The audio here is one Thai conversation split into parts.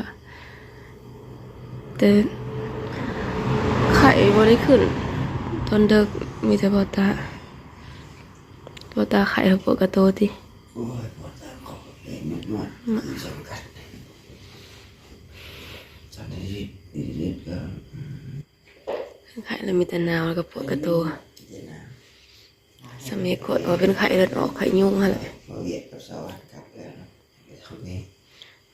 ละแต่ไข่บ่ได้ขึ้น ตอนเด็กมีแต่พอตาพอตาไข่ปกติติโอ้ยปวดตามขอบเล่นนวดคือสำคัญตอนนี้เด็กๆก็ไข่แล้วมีแต่หนาวแล้วก็ปวดกระตัวเดี๋ยวนะสมัยก่อนว่าเป็นไข่เลือดออกไข่ยุ่งหั่นแหละพอเหยียดกับสวัสดิ์กลับแล้วนะไปทำนี้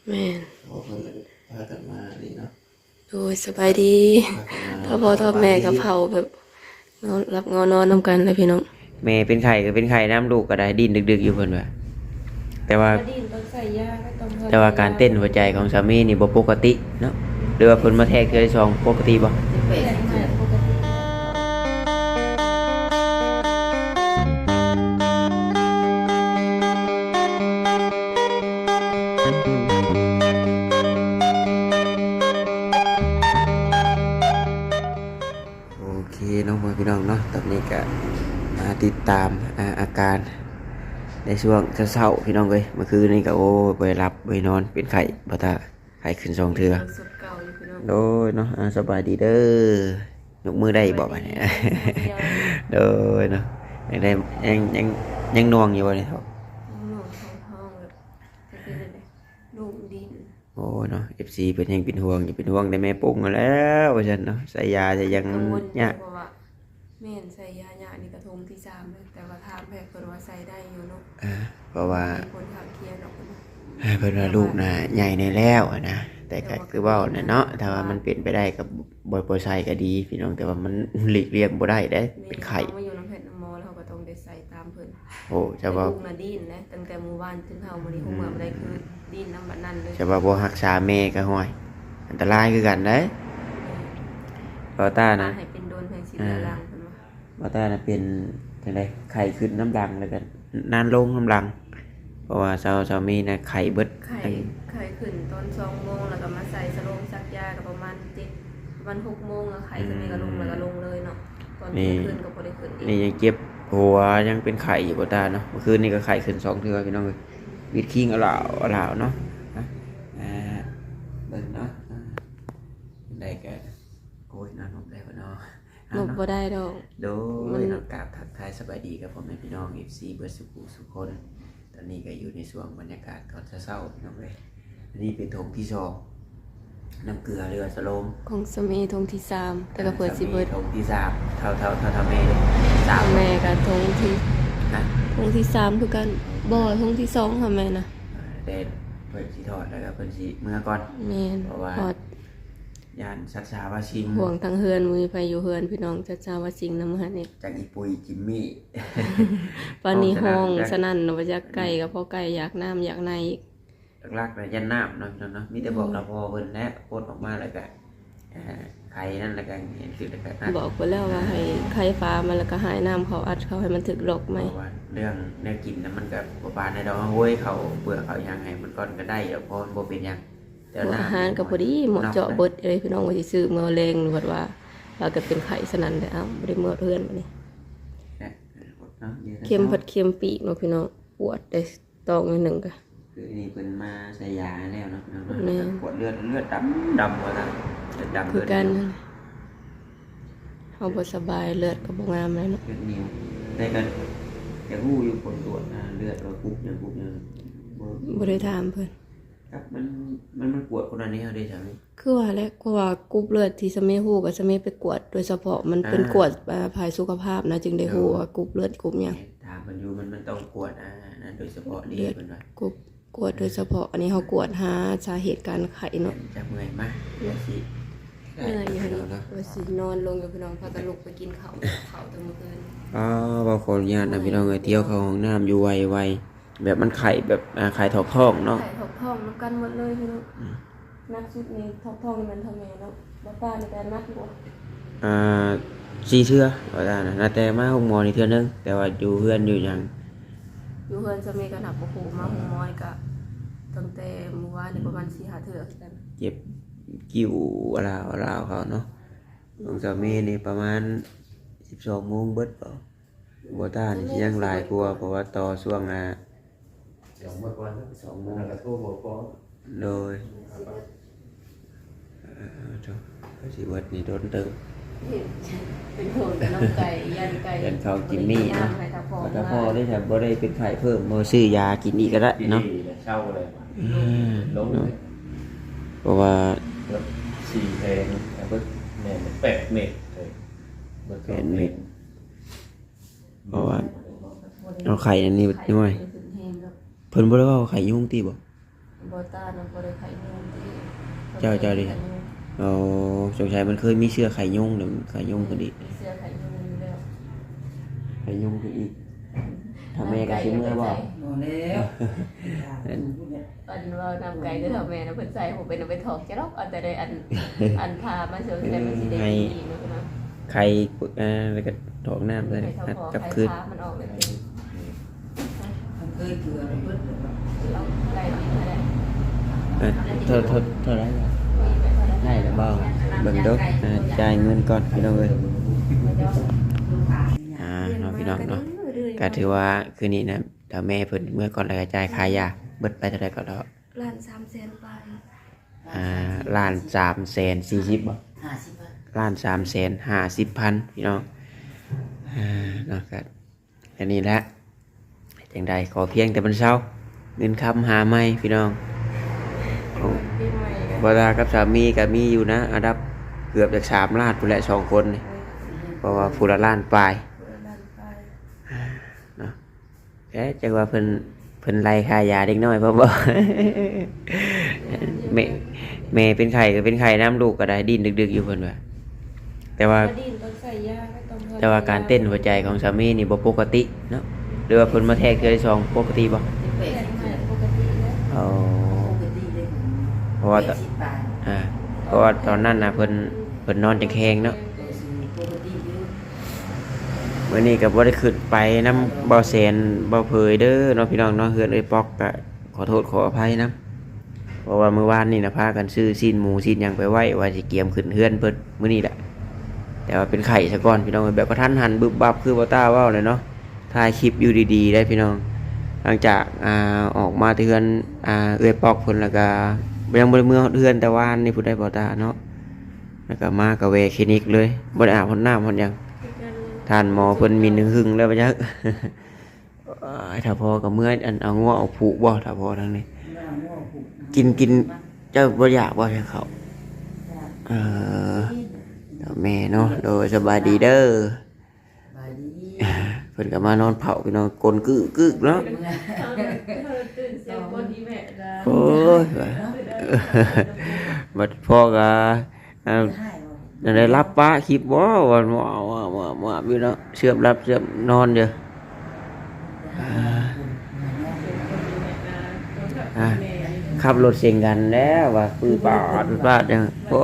แม่นพอเพิ่นพากันมานี่เนาะโดยสบายดีพากันมาถ้าพ่อถ้าแม่กับเผาแบบนอนรับเงานอนนำกันเลยพี่น้องแม่เป็นไข่ก็เป็นไข่น้ำลูกก็ได้ดิ้นดึก ๆ อยู่เพิ่นว่าแต่ว่า ดินต้องใส่ยาก็ต้องแต่ว่าการเต้นหัวใจของสามีนี่บ่ปกติเนาะหรือว่าเพิ่นมาแทกเทื่อที่สองปกติบ่เป็นปก ติดตามอ่าอาการในช่วงเช้าๆพี่น้องเอ้ยเมื่อคืนนี้ก็โอ้ไปรับไปนอนเป็นไข้บ่ตาไข้ขึ้นสองเทื่อสุดเก่าอยู่พี่น้องโดยเนาะอ่าสบายดีเด้อยกมือได้บอกอันนี้โดยเนาะยังได้ยังยังยังนวงอยู่บ่เนี่ยครับหนูท้องท้องแบบจะเป็นอะไรลูกดินโอ้เนาะ FC เป็นยังเป็นห่วงอยู่เป็นห่วงแต่แม่ปุ้งนั่นแหล้วว่าซั่นเนาะใส่ยาจะยังกังวลเนี่ย แม่นใส่ยาหยานี่กระทงที่สามเลยแต่ว่าถามแพทย์เพิ่นว่าใส่ได้อยู่เนาะอ่าเพราะว่ามีคนข้างเคียงเนาะเพิ่นว่าเอ้ยเพิ่นว่าลูกน่ะใหญ่ในแล้วอะนะแต่ก็คือเว้าน่ะเนาะถ้าว่ามันเป็นไปได้กับบ่บ่ใส่ก็ดีพี่น้องแต่ว่ามันหลีกเลี่ยงบ่ได้เด้เป็นไข้แม่รามาอยู่น้ำเพชรน้ำมอแล้วเขาก็ต้องได้ใส่ตามเพิ่นโอ้จะว่าลูกน่ะดิ้นนะตั้งแต่มื้อวานถึงเฮามื้อนี้คงเมื่อบ่ได้คือดิ้นน้ำบัดนั้นเลยจะว่าบ่รักษาแม่ก็ห้อย อันตรายคือกันเด้เพราะตานะให้เป็นโดนเพิ่นสิเรื้อรังเพิ่น ว่าว่าตาน่ะเป็นจังไดไข้ขึ้นน้ำดังแล้วกันนานลงน้ำดัง เพราะว่าชาวชาวมีน่ะไข้เบิดไข่ไข่ขึ้นตอน2โมงแล้วก็มาใส่สโลงซักยาก็ประมาณ7ประมาณ6โมงอะไข่จะมีก็ลงแล้วก็ลงเลยเนาะตอนเที่ยงคืนก็บ่ได้ขึ้นอีกนี่ยังเจ็บหัวยังเป็นไข้อยู่บ่ตาเนาะเมื่อคืนนี่ก็ไข้ขึ้นสองเทื่อพี่น้องเอ้ยวิดคิงเอาล่าวเอาล่าวเนาะอะอ่าเบิ่งเนาะอ่าได้แก่โอ้ยนอนหนบได้บ่เนาะ หลบบ่ได้ดอก โดมัยนนักกราบทักทายสบายดีกับผมพี่น้อง FC เบิร์ดสุขุสุขคน ตอนนี้ก็อยู่ในช่วงบรรยากาศตอนเช้าๆพี่น้องเลยอันนี้เป็นธงที่สองน้ำเกลือเรือสโลมของสมีทงที่สามแต่ก็เปิดสิเบิดธงที่สามเท่าเท่าเท่าเท่าแม่เลยสามแม่ก็ทงที่นะทงที่สามคือกันบ่ทงที่สองค่ะแม่นะเดนเพิ่นสีทอดแล้วก็เพิ่นสีเมื่อก่อนแม่นเพราะว่าพอด ยานชักชาวาชิงห่วงทั้งเฮือนมือไปอยู่เฮือนพี่น้องจะจาว่าสิ่งนำหันนี่จากอีปุยจิมมี่ปานนี้ห้องห้องสสนั่นนั่นว่าจะไก่ก็เพราะไก่อยากน้ำอยากในอีกลักๆเลยยันน้ำเนาะพี่น้องเนาะมีแต่บอกเราพอเพิ่นแนะโพดออกมาแล้วก็อ่าใครนั่นแล้วก็เห็นคือแล้วก็นั่นบอกไปแล้วว่าให้ไข่ฟ้ามันแล้วก็หายน้ำเขาอัดเขาให้มันถึกหลอกไหมเพราะว่าเรื่องแนวกินนะมันกับปลาในดอกห้วยเขาเปลือกเขายังไงมันก้อนก็ได้เดี๋ยวพอมันบ่เป็นหยังแต่หัวน้ำ อาหารก็พอดีเหมาะเจาะเบิดเลยพี่น้องว่าสิซื้อมาแรงหรือว่าว่าว่าก็เป็นไข่สนั่นแต่เอ้าบ่ได้เมื่อเพื่อนมานี่เนี่ยเนาะยืนเค็มผัดเค็มปีกเนาะพี่น้องปวดได้ตองนิดหนึงก็คืออันนี่เป็นมาใส่ยาแล้วเนาะเนาะแม่ปวดเลือดเลือดดำดำว่าซั่นเลือดดำคือกันเลืนั่นแหละเฮาบ่สบายเลือดก็บ่งามเลยเนาะอดนิ้วแต่กันแต่หู้อยู่ผลตรวจนะเลือดเรากุ๊บอย่างกุ๊บอย่างบ่บ่ได้ถามเพิ่น ครับมันมันมันปวดคนอันนี้เขาได้ใช่ไหมคือว่าแหล้วก็ว่ากรุ๊ปเลือดที่สะเมฮู้กับสะเมไปกวด โดยเฉพาะมันเป็นอ่ากวดอ่าภายสุขภาพนะจึงได้ฮู้ว่ากรุ๊ปเลือดกรุ๊ปหยังถามมันอยู่มันมันต้องปวดอ่านะโดยเฉพาะดีเลือดเป็นว่ากรุ๊ปกวดโดยเฉพาะอันนี้เฮากวดหาสาเหตุการไข้เนาะจะเมื่อยมากเดี๋ยวสิเมื่อยอยู่ได้เนาะเนาะว่าสินอนลงอยู่พี่น้องพากันลุกไปกินข้าวข้าวแตั้งมื้อคืนอ๋อบางคนญาตนะพี่น้องเอ้ยเที่ยวเข้าห้องน้ำอยู่ไวๆ แบบมันไข่แบบอ่าไข่ถอกท้องเนาะไข่ทอกท้องนํกันหมดเลยพี่น้องนักสุดนี่ทอกท้องนี่มันทำไงเนาะบ่ป้านี่แต่นักบ่อ่าสีเทื่อว่าได้นะนาแต่มาห้องหมอนี่เทื่อนึงแต่ว่าอยู่เพื่อนอยู่หยังอยู่เฮือนสะเมก็หนักบ่ฮู้มาหูม้อยก็ตั้งแต่เมื่อวานนี่ประมาณ4-5เทื่อคือกันเจ็บกิ้วอะไรอะไรเขาเนาะของสามีนี่ประมาณสิบสองโมงเบิดเปล่าบัวต้านี่สิยังหลายกลัวาเพราะว่าต่อช่วงอะ สองเมื่อก่อนสองโมงแล้วก็โทรบอกก่อนโดยจ้าก็สิเบิดนี่โดนเติมเป็นห่วงน้องไก่ยันไก่ยันเขากินมี่เนาะให้ตาพอถ้าพ่อได้ถ้าบ่ได้เป็นไข้เพิ่มบ่ซื้อยากินอีกก็ได้เนาะเช่าเลยว่ะอืมลงเนาะเพราะว่าแล้วสี่เพลงแล้วก็เนี่ยแปดเมตรเลยบิดแปดเม็ดเพราะว่าเอาไข่อันนี้นิดหน่อย เพิ่นบ่ได้ว่าเอาไข่ยุงติบ่บอต้าน้องบริไข่นุ่มที่เจ้าเจ้าดิเอาสงสัยมันเคยมีเชื้อไข่ยุงเดี๋ยวไข่ยุงขึ้นอีกเสื้อไข่นุ่มอยู่แล้วไข่ยุงขึ้นอีกทำแม่ก็สิเมื่อยบ่นอนแล้วอันว่านำไก่ก็ทำแม่นะเพิ่นใส่ผมเป็นเอาไปถอกแกรอกเอาแต่ได้อันอันพามาเชิญแต่มันสิได้ดีเนาะนะไข่อ่าแล้วก็ถอกน้ำเลยไข่เท่านัดพอกลับไข่คืนพามันออกเลยสิมัน เคยเกลือเบิดเลยว่ะเราไดีมาได้เอ้ยเท่าเท่าเท่าไรล่ะได้หรือเปล่เบิ่งดูอ่าจ่ายเงินก่อนพี่น้องเอ้ยอ่าเนาะพี่น้องเนาะก็ถือว่าคืนนี้นะถ้าแม่เพิ่นเมื่อก่อนแล้วก็จ่ายค่ายาเบิดไปเท่าไรก็แล้วล้านสามแสนไปอ่าล้านสามแสนสี่สิบบ่ห้าสิบบาทล้านสามแสนห้าสิบพันพี่น้องอ่าเนาะครับอันนี้แหละ จังใดขอเพียงแต่มันเช้าเงินคำหาไม่พี่น้องของปีใหม่กันบาดากับสามีก็มีอยู่นะอันดับเกือบจากสามล้านผู้นแหละสองคนนี่เพราะว่าผู้ละล้านปลายล้านไปเนาะแค่จังว่าเพิ่นเพิ่นไล่ค่ายาเด็กน้อยเพราะบ่ แม่แม่เป็นไข่ก็เป็นไข่น้ำลูกก็ได้ดิ้นดึก ๆ อยู่เพิ่นว่าแต่ว่าดินต้องใส่ยาก็ต้องแต่ว่าการเต้นหัวใจของสามีนี่บ่ปกติเนาะห รือว่าเพิ่นมาแทกเทื่อที่สองปกติบ่แปดสิบปกติแล้วอ๋อปกติเลยเพราะว่าแปดสิบบาทอ่าเพราะว่าตอนนั้นน่ะเพิ่นเพิ่นนอนจังแคงเนาะปกติอยู่มื้อนี้ก็บ่ได้ขึ้นไปนํบ่แสนบ่เผยเด้อเนาะพี่น้องเนาะเฮือนเอ้ยปอกก็ขอโทษขออภัยนํเพราะว่ามื้อวานนี่นะพากันซื้อซีนหมูซีนหยังไปไว้ว่าสิเกียมขึ้นเฮือนเพิ่นมื้อนี้แหละแต่ว่าเป็นไข่ซะก่อนพี่น้องแบบกระทันหันบึบบับคือบ่ต้าเว้าเลยเนาะ ถ่ายคลิปอยู่ดีๆ ได้พี่น้อง หลังจากอ่าออกมาเฮือนอ่าเอื้อยปอกเพิ่นแล้วก็ยังบ่ได้เมืองเฮือนแต่ว่านี่ผู้ใดบ่ตาเนาะแล้วก็มาก็แวคลินิกเลยบ่ได้อาบน้ำน้ำพ่นหยังท่านหมอเพิ่นมีนึงหึงแล้วปะจักถ้าพอกับเมื่ออันเอางัวเอาผูกบ่ถ้าพอทั้งนี้ กินกินเจ้าบ่อยากบ่ให้เขาเออแม่เนาะโดยสบายดีเด้อ พิ่นก็มานอนเผาพี่น้องกลนกึกกึกเนาะตื่นเสียงคนอีแม่ดาโอ้ยว่าบัดพ่อก็อ่าให้บ่จะได้รับป้าคลิปบ่วันว้าวว้าวว้าวว้าวพี่เนาะเชื่อมรับเชื่อมนอนเด้ออ่าขับรถเสียงกันแล้วว่าปืนปาดปืนปาดจังโอ้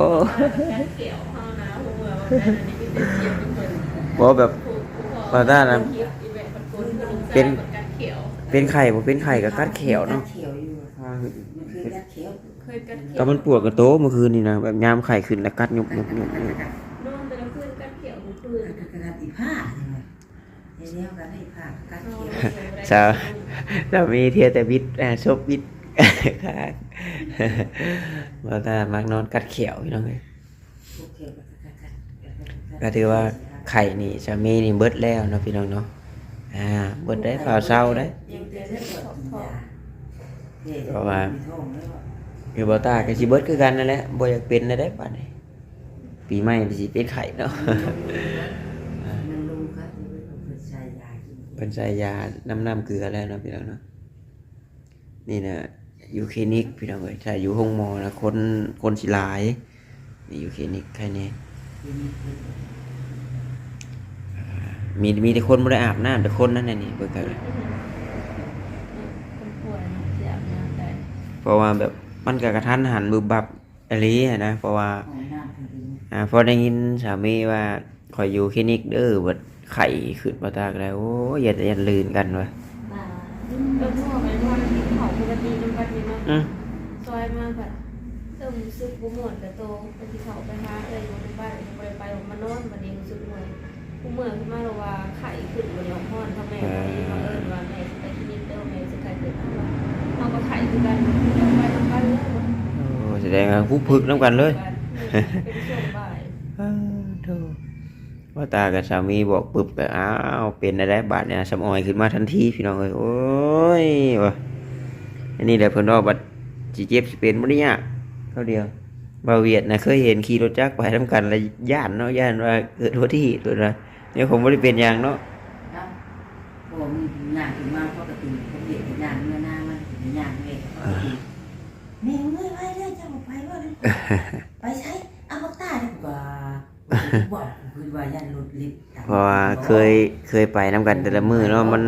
เกี่ยวเฮานะหัวว่าอันนี้เป็นเสียงที่เพิ่นบ่แบบ ว่าได้นะเป็นเป็นไข่บ่เป็นไข่กับกัดเขียวเนาะเขียวอยู่มันคือกัดเขียวเคยกัดเขีก็ยวมันปวดกระโตเมื่อคืนนี่นะแบบยามไข่ขึ้นแล้วกัดยุบยุบยุบยุบนอนแต่ละคืนกัดเขียวทุกคืนกัดอีผ้าเดี๋ยวกันให้ผ้ากัดนอเขีนยวสาวสามีเทียแต่บิดอ่าซบบิดข้างว่าถ้ามักนอนกัดเขียวพี่น้องเอ้ยก็ถือว่า ไข่นี่สามีนี่เบิดแล้วเนาะพี่น้องเนาะอ่าเบิดได้เปล่าเศร้าได้เพราะว่าคือบ่ตาก็สิเบิดคือกันนั่นแหละบ่อยากเป็นนะได้บัดนี้ปีใหม่มันสิเป็นไข่เนาะมันรู้ครับมันใส่ยากินเพิ่นใส่ยาน้ำน้ำเกลือแล้วเนาะพี่น้องเนาะนี่นะอยู่คลินิกพี่น้องเอ้ยถ้าอยู่ห้องหมอนะคนคนสิหลายนี่อยู่คลินิกแค่นี้ มีมีแต่คนบ่ได้อาบน้ำแต่คนนั่นน่ะนี่เบิ่งกันคนป่วยเนาะเสียบน้ำได้เพราะว่าแบบมันก็กระทันหันบึบบับอะไรอะนะเพราะว่าของน้ำคืออ่าพอได้ยินสามีว่าคอยอยู่คลินิกเด้อบัดไข่ขึ้นมาตากแล้วโอ้ยอย่าอย่าลืนกันวะเริ่มพ่อไปว่าเขาปกติน้ำกันนี่เนาะอืมซอยมาแบบเริ่มรู้สึกบ่ม่วนกับโตไปที่เขาไปหาเอ้ยอยู่ในบ้านไปไปมานอนวันนี้รู้สึกเมื่อยผู้ เมื่อยขึ้นมาแล้วว่าไข้ขึ้นบนหลอดห้อนพ่อแม่ไปมาเอิ้นว่าแม่สิไปคลินิกเด้อแม่สิไข้ขึ้นเอาว่าเฮาก็ไข้คือกันไปทำกันเลยโอ้แสดงว่าผู้พึกน้ำกันเลยแม่เป็นช่วงบ่ายอ้าวโธ่ว่าตากับสามีบอกปึ๊บก็อ้าวเป็นอะไรบาดเนี่ยสำออยขึ้นมาทันทีพี่น้องเอ้ยโอ้ยวะอันนี้แหละเพิ่นว่าบัดสิเจ็บสิเป็นบ่ได้ยากเขาเดียวบาเวียดนะเคยเห็นขี่รถจักรไปทำกันแล้วย่านเนาะย่านว่าเกิดอุบัติเหตุเลยนะ เนี่ยผมบ่ได้เป็นอย่างเนาะครับผมงานถึงมาปกติผมเด็กงานเมื่อหน้ามันงานเวทปกติแม่เมื่อยไว้เลยจะบอกไปว่าเลยไปใช้เอาบักตาดีกว่าบอกคือว่ายันรถลิฟต์เพราะว่าเคยเคยไปนํกันแต่ละมื้อเนาะมัน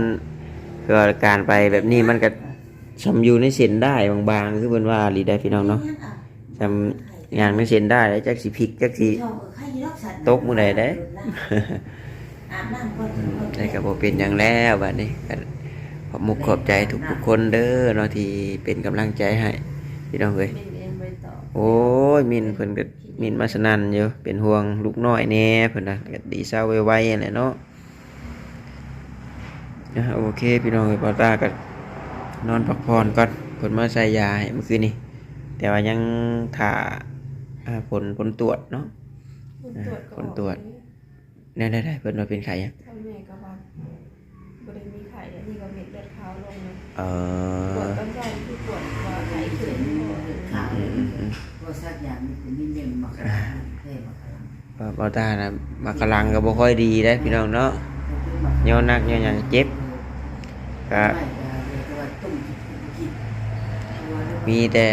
คือว่าการไปแบบนี้มันก็ชำอยู่ในเส้นได้บางๆคือเพิ่นว่าหลีได้พี่น้องเนาะจำอย่างในเส้นได้แล้วจักสิพลิกจักสิตกมื้อใดเด้ อาบน้ำก่อนใช่กับผมเป็นอย่างแล้วบัดนี้ก็ขอบมุกขอบใจทุกทุกคนเด้อเนาะที่เป็นกำลังใจให้พี่น้องเอ้ยเป็นเองไปต่อโอ้ยมินเพิ่นก็มินมาสนันอยู่เป็นห่วงลูกน้อยแน่เพิ่นนะก็ดีเศร้าไวๆนั่นแหละเนาะอะโอเค พี่น้องเอ้ยปอตาก็นอนพักผ่อนก่อนเพิ่นมาใส่ยาให้เมื่อคืนนี้แต่ว่ายังถ่าผลผลตรวจเนาะผลตรวจ ก็ออกได้ได้ๆๆเพิ่นว่าเป็นไข้หยังถ้าแม่ก็ว่าบ่ได้มีไข่แล้วนี่ก็เม็ดเลือดขาวลงเลยเอปวดอต้นใจคือปวดว่าไข้ขึ้นขาวอืมอืมอืมก็สักอย่างมันมีเย็นมากเท่มากว่าบอตานะมากำลังก็บ่ค่อยดีได้พี่น้องเนาะย่อนักย่อหยังเจ็บก็มีแต่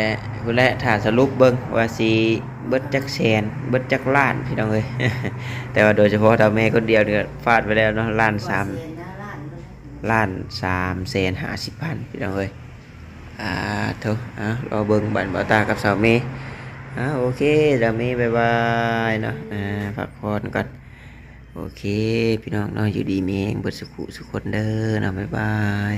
พุ่นแหละถ้าสรุปเบิ่งว่าสิ เบิดจักแสนเบิดจักล้านพี่น้องเอ้ยแต่ว่าโดยเฉพาะตาแม่คนเดียวเนี่ยฟาดไปแล้วเนาะล้านสามล้านสามแสนห้าสิบพันพี่น้องเอ้ยอ่าเถอะอะรอเบิ่งบันบอตากับสาวเมย์อ่าโอเคสาวเมย์บายบายเนาะอ่าพักผ่อนก่อนโอเค พี่น้องเนาะอยู่ดีมีเองเบิดสุขุสุขคนเด้อเนาะบ๊ายบาย